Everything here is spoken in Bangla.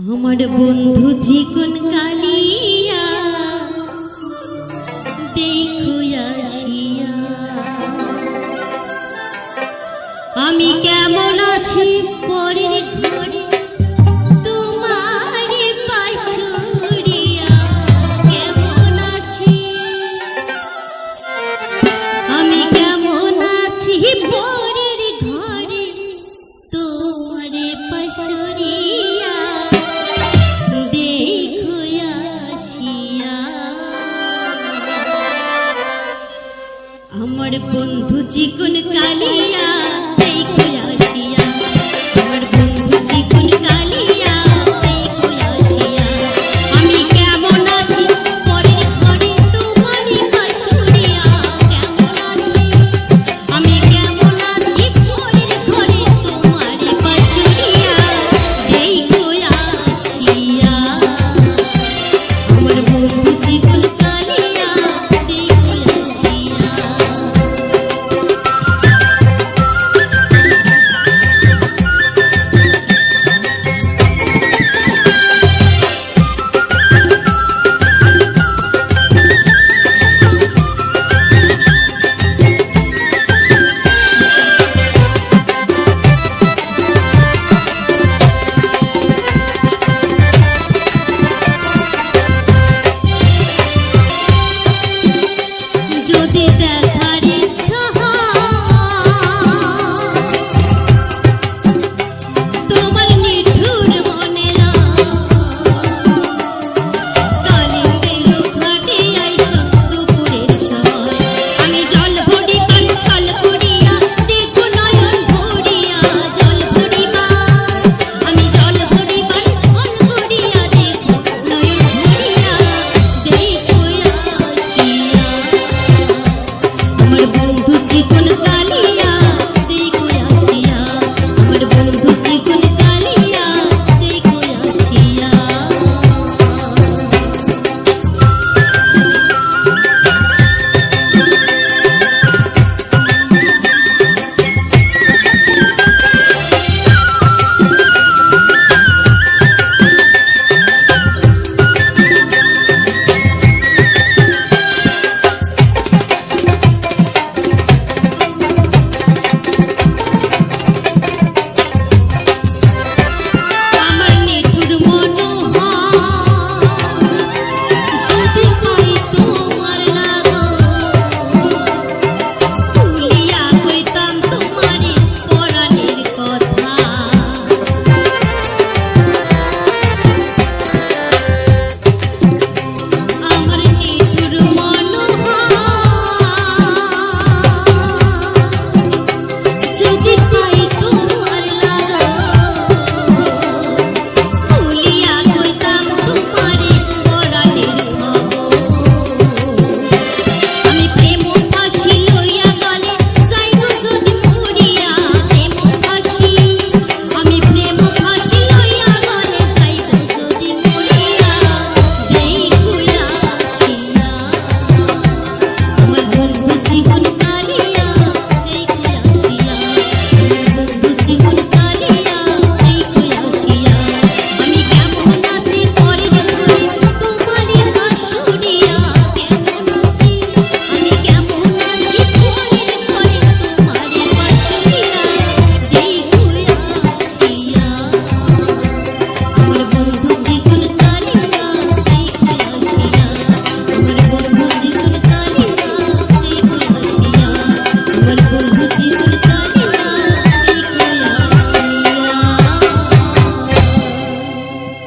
আমার বন্ধু চিকন কালিয়া, দেখো আমি কেমন আছি পরের ঘরে, তোমার পাশুরিয়া কেমন আছি? আমি কেমন আছি ঘরে আমার বন্ধু চিকন কালিয়া अपना